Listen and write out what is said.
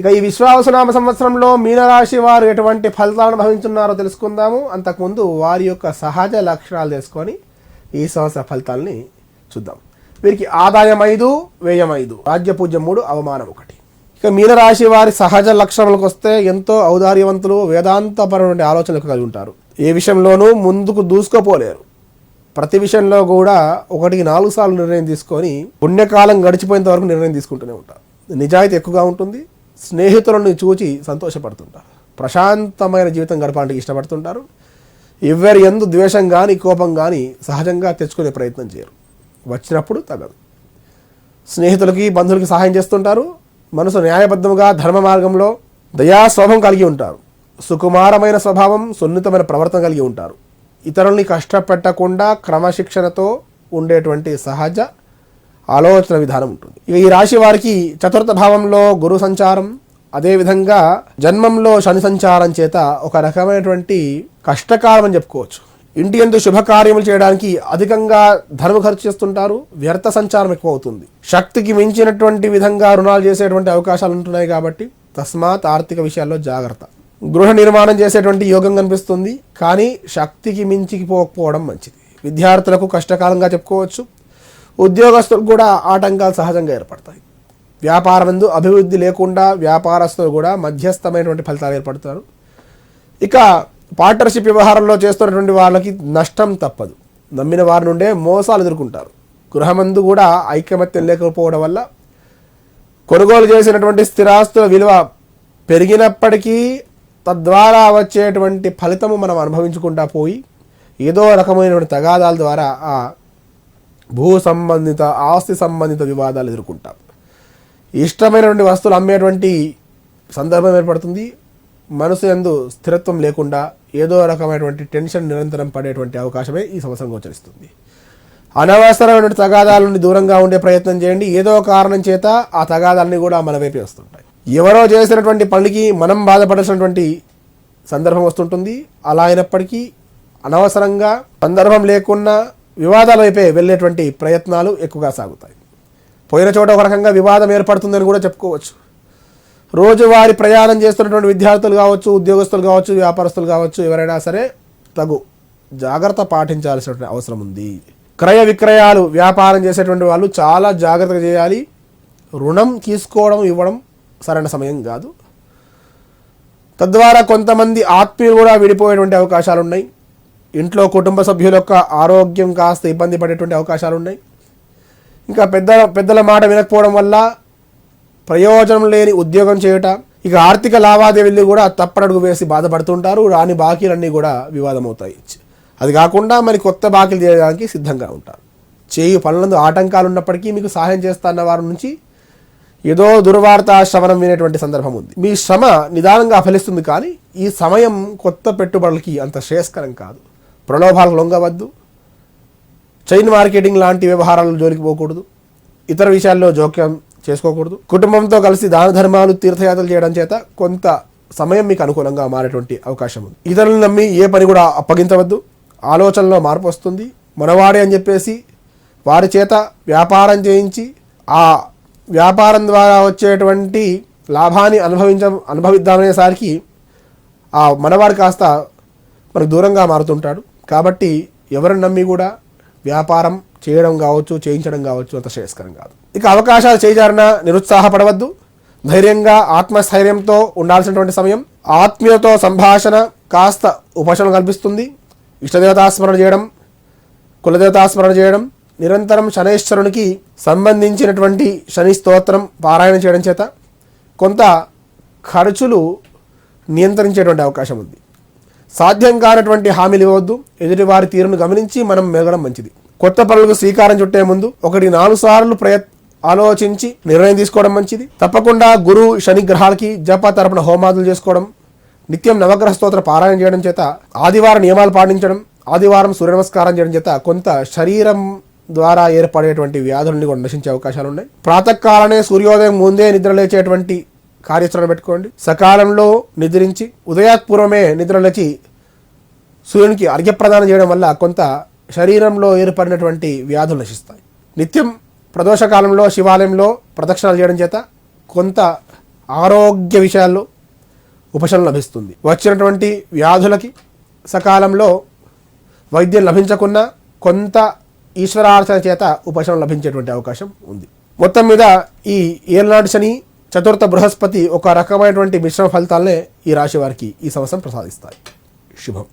ఇక ఈ విశ్వావసునామ సంవత్సరంలో మీనరాశి వారు ఎటువంటి ఫలితాలను అనుభవించున్నారో తెలుసుకుందాము. అంతకుముందు వారి యొక్క సహజ లక్షణాలు తెలుసుకొని ఈ సంవత్సర ఫలితాలని చూద్దాం. వీరికి ఆదాయం ఐదు వ్యయం ఐదు రాజ్యపూజ్యం మూడు అవమానం ఒకటి. ఇక మీనరాశి వారి సహజ లక్షణాలకు వస్తే ఎంతో ఔదార్యవంతులు వేదాంతపరమైన ఆలోచనలు కలిగి ఉంటారు. ఏ విషయంలోనూ ముందుకు దూసుకోపోలేరు. ప్రతి విషయంలో కూడా ఒకటికి నాలుగు సార్లు నిర్ణయం తీసుకొని పుణ్యకాలం గడిచిపోయేంత వరకు నిర్ణయం తీసుకుంటూనే ఉంటారు. నిజాయితీ ఎక్కువగా ఉంటుంది. స్నేహితులను చూచి సంతోషపడుతుంటారు. ప్రశాంతమైన జీవితం గడపడానికి ఇష్టపడుతుంటారు. ఎవరి ఎందు ద్వేషం కానీ కోపం కానీ సహజంగా తెచ్చుకునే ప్రయత్నం చేయరు. వచ్చినప్పుడు తగదు. స్నేహితులకి బంధువులకి సహాయం చేస్తుంటారు. మనసు న్యాయబద్ధముగా ధర్మ మార్గంలో దయాస్వభం కలిగి ఉంటారు. సుకుమారమైన స్వభావం సున్నితమైన ప్రవర్తన కలిగి ఉంటారు. ఇతరుల్ని కష్టపెట్టకుండా క్రమశిక్షణతో ఉండేటువంటి సహజ ఆలోచన విధానం ఉంటుంది. ఇక ఈ రాశి వారికి చతుర్థ భావంలో గురు సంచారం అదేవిధంగా జన్మంలో శని సంచారం చేత ఒక రకమైనటువంటి కష్టకాలం అని చెప్పుకోవచ్చు. ఇంటి ఎందు శుభకార్యములు చేయడానికి అధికంగా ధనం ఖర్చు చేస్తుంటారు వ్యర్థ సంచారం ఎక్కువ అవుతుంది శక్తికి మించినటువంటి విధంగా రుణాలు చేసేటువంటి అవకాశాలు ఉంటున్నాయి కాబట్టి తస్మాత్ ఆర్థిక విషయాల్లో జాగ్రత్త. గృహ నిర్మాణం చేసేటువంటి యోగం కనిపిస్తుంది కానీ శక్తికి మించికి పోకపోవడం మంచిది. విద్యార్థులకు కష్టకాలంగా చెప్పుకోవచ్చు ఉద్యోగస్తులకు కూడా ఆటంకాలు సహజంగా ఏర్పడతాయి. వ్యాపారం ఎందు అభివృద్ధి లేకుండా వ్యాపారస్తులు కూడా మధ్యస్థమైనటువంటి ఫలితాలు ఏర్పడతారు. ఇక పార్ట్నర్షిప్ వ్యవహారంలో చేస్తున్నటువంటి వాళ్ళకి నష్టం తప్పదు. నమ్మిన వారి నుండే మోసాలు ఎదుర్కొంటారు. గృహమందు కూడా ఐకమత్యం లేకపోవడం వల్ల కొనుగోలు చేసినటువంటి స్థిరాస్తుల విలువ పెరిగినప్పటికీ తద్వారా వచ్చేటువంటి ఫలితము మనం అనుభవించుకుంటా పోయి ఏదో రకమైనటువంటి తగాదాల ద్వారా ఆ భూ సంబంధిత ఆస్తి సంబంధిత వివాదాలు ఎదుర్కొంటాం. ఇష్టమైనటువంటి వస్తువులు అమ్మేటువంటి సందర్భం ఏర్పడుతుంది. మనసు ఎందు స్థిరత్వం లేకుండా ఏదో రకమైనటువంటి టెన్షన్ నిరంతరం పడేటువంటి అవకాశమే ఈ సంవత్సరం గోచరిస్తుంది. అనవసరమైనటువంటి తగాదాల నుండి దూరంగా ఉండే ప్రయత్నం చేయండి. ఏదో కారణం చేత ఆ తగాదాలన్నీ కూడా మన వైపే వస్తుంటాయి. ఎవరో చేసినటువంటి పనికి మనం బాధపడాల్సినటువంటి సందర్భం వస్తుంటుంది. అలా అయినప్పటికీ అనవసరంగా సందర్భం లేకున్నా వివాదాల వైపే వెళ్ళేటువంటి ప్రయత్నాలు ఎక్కువగా సాగుతాయి. పోయిన చోట ఒక రకంగా వివాదం ఏర్పడుతుందని కూడా చెప్పుకోవచ్చు. రోజువారి ప్రయాణం చేస్తున్నటువంటి విద్యార్థులు కావచ్చు ఉద్యోగస్తులు కావచ్చు వ్యాపారస్తులు కావచ్చు ఎవరైనా సరే తగు జాగ్రత్త పాటించాల్సినటువంటి అవసరం ఉంది. క్రయ విక్రయాలు వ్యాపారం చేసేటువంటి వాళ్ళు చాలా జాగ్రత్తగా చేయాలి. రుణం తీసుకోవడం ఇవ్వడం సరైన సమయం కాదు. తద్వారా కొంతమంది ఆత్మీయులు కూడా విడిపోయేటువంటి అవకాశాలు ఉన్నాయి ఇంట్లో కుటుంబ సభ్యుల యొక్క ఆరోగ్యం కాస్త ఇబ్బంది పడేటువంటి అవకాశాలు ఉన్నాయి ఇంకా పెద్ద పెద్దల మాట వినకపోవడం వల్ల ప్రయోజనం లేని ఉద్యోగం చేయుట ఇక ఆర్థిక లావాదేవీలు కూడా తప్పడడుగు వేసి బాధపడుతుంటారు రాని బాకీలన్నీ కూడా వివాదం అవుతాయి అది కాకుండా మరి కొత్త బాకీలు చేయడానికి సిద్ధంగా ఉంటారు. చేయు పనులందు ఆటంకాలు ఉన్నప్పటికీ మీకు సహాయం చేస్తున్న వారి నుంచి ఏదో దుర్వార్త శ్రవణం వినేటువంటి సందర్భం ఉంది. మీ శ్రమ నిదానంగా ఫలిస్తుంది కానీ ఈ సమయం కొత్త పెట్టుబడులకి అంత శ్రేయస్కరం కాదు. ప్రలోభాలకు లొంగవద్దు. చైన్ మార్కెటింగ్ లాంటి వ్యవహారాలు జోలికి పోకూడదు. ఇతర విషయాల్లో జోక్యం చేసుకోకూడదు. కుటుంబంతో కలిసి దాన ధర్మాలు తీర్థయాత్రలు చేయడం చేత కొంత సమయం మీకు అనుకూలంగా మారేటువంటి అవకాశం ఉంది. ఇతరులను నమ్మి ఏ పని కూడా అప్పగించవద్దు. ఆలోచనలో మార్పు వస్తుంది. మనవాడే అని చెప్పేసి వారి చేత వ్యాపారం చేయించి ఆ వ్యాపారం ద్వారా వచ్చేటువంటి లాభాన్ని అనుభవించ అనుభవిద్దామనేసరికి ఆ మనవాడు కాస్త మనకు దూరంగా మారుతుంటాడు. కాబట్టి ఎవరిని నమ్మి కూడా వ్యాపారం చేయడం కావచ్చు చేయించడం కావచ్చు అంత శ్రేయస్కరం కాదు. ఇక అవకాశాలు చేజారిన నిరుత్సాహపడవద్దు. ధైర్యంగా ఆత్మస్థైర్యంతో ఉండాల్సినటువంటి సమయం ఆత్మీయతో సంభాషణ కాస్త ఉపశమనం కల్పిస్తుంది. ఇష్టదేవతాస్మరణ చేయడం కులదేవతాస్మరణ చేయడం నిరంతరం శనైశ్వరునికి సంబంధించినటువంటి శని స్తోత్రం పారాయణ చేయడం చేత కొంత ఖర్చులు నియంత్రించేటువంటి అవకాశం ఉంది. సాధ్యం కానటువంటి హామీలు ఇవ్వద్దు ఎదుటివారి తీరును గమనించి మనం మెలగడం మంచిది. కొత్త పనులకు శ్రీకారం చుట్టే ముందు ఒకటి నాలుగు సార్లు ప్రయత్ ఆలోచించి నిర్ణయం తీసుకోవడం మంచిది. తప్పకుండా గురు శని గ్రహాలకి జప తరపున హోమాదులు చేసుకోవడం నిత్యం నవగ్రహ స్తోత్ర పారాయణ చేయడం చేత ఆదివారం నియమాలు పాటించడం ఆదివారం సూర్య నమస్కారం చేయడం చేత కొంత శరీరం ద్వారా ఏర్పడేటువంటి వ్యాధులని కూడా నశించే అవకాశాలు ఉన్నాయి ప్రాతకాలనే సూర్యోదయం ముందే నిద్ర లేచేటువంటి కార్యాచరణ పెట్టుకోండి. సకాలంలో నిద్రించి ఉదయాత్పూర్వమే నిద్రలేచి సూర్యునికి అర్ఘ్యప్రదానం చేయడం వల్ల కొంత శరీరంలో ఏర్పడినటువంటి వ్యాధులు నశిస్తాయి. నిత్యం ప్రదోషకాలంలో శివాలయంలో ప్రదక్షిణాలు చేయడం చేత కొంత ఆరోగ్య విషయాల్లో ఉపశమనం లభిస్తుంది. వచ్చినటువంటి వ్యాధులకి సకాలంలో వైద్యం లభించకున్నా కొంత ఈశ్వరార్చన చేత ఉపశమనం లభించేటువంటి అవకాశం ఉంది. మొత్తం మీద ఈ ఏలనాడు శని చతుర్థ బృహస్పతి ఒక రకమైనటువంటి మిశ్రమ ఫలితాలనే ఈ రాశి వారికి ఈ సంవత్సరం ప్రసాదిస్తాయి. శుభం.